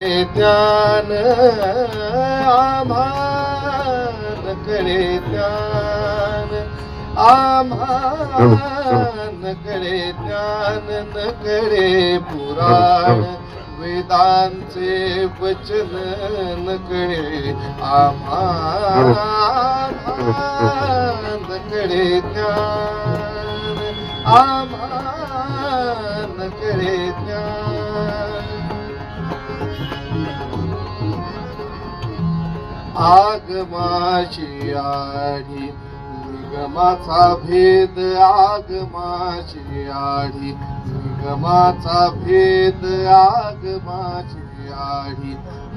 ज्ञान आम्हानकडे ज्ञान आभानकडे ज्ञान नकडे पुराण वेदांचे वचन नकडे आभानकडे ज्ञान आभानकडे ज्ञान आगमाशी आढी निगमाचा भेद आगमाशी आढी निगमाचा भेद आगमाची आढी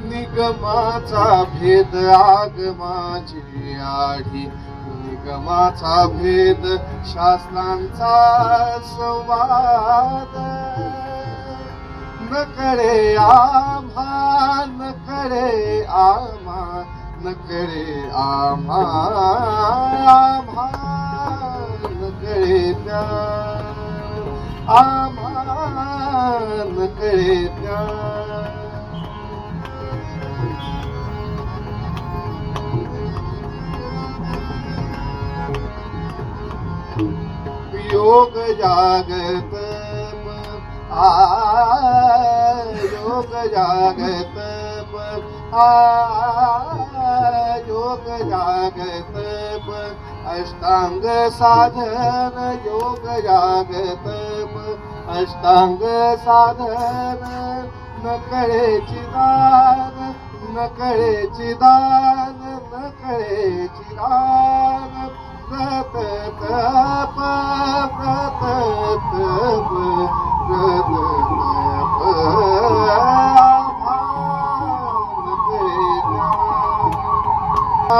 निगमाचा भेद आगमाची आढी निगमाचा भेद शास्त्रांचा संवाद. नकडे आम्हा नकडे आम्हा नकडे आम्हा आम्हा नकडे ज्ञान आम्हा नकडे ज्ञान योग जागत आ योग जागत आ लोक जागत अष्टांग साधन योग जागत अष्टांग साधन नकळेची दान नकळेची दान नकळेची दान.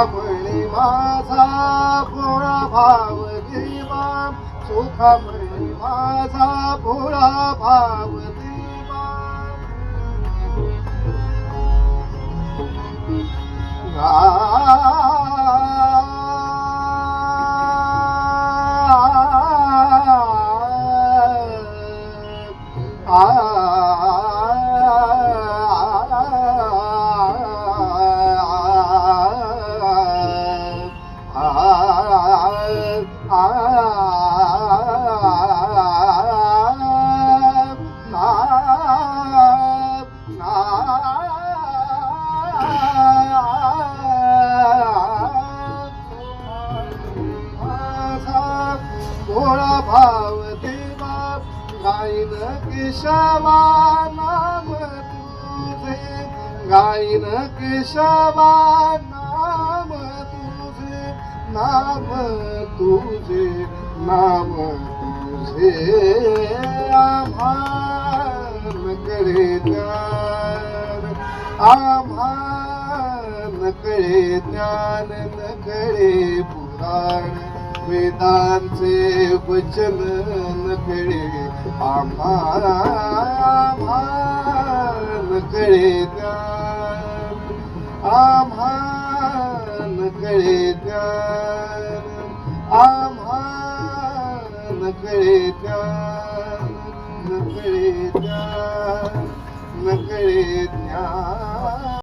म्हणे माझा पोळा भाव देवा सुखमणी माझा पोळा भाव देवा भाव देवा गायन केशवा नाम तुझे गायन केशवा नाम तुझे नाम तुझे नाम तुझे आभारकडे ज्ञान आम्हानकडे ज्ञान नकडे पुराण वेदांचे वचन नकडे आभारकडे ज्ञान आभारकडे ज्ञान आम्हान नकळे ज्ञान नकळे ज्ञान नकळे ज्ञान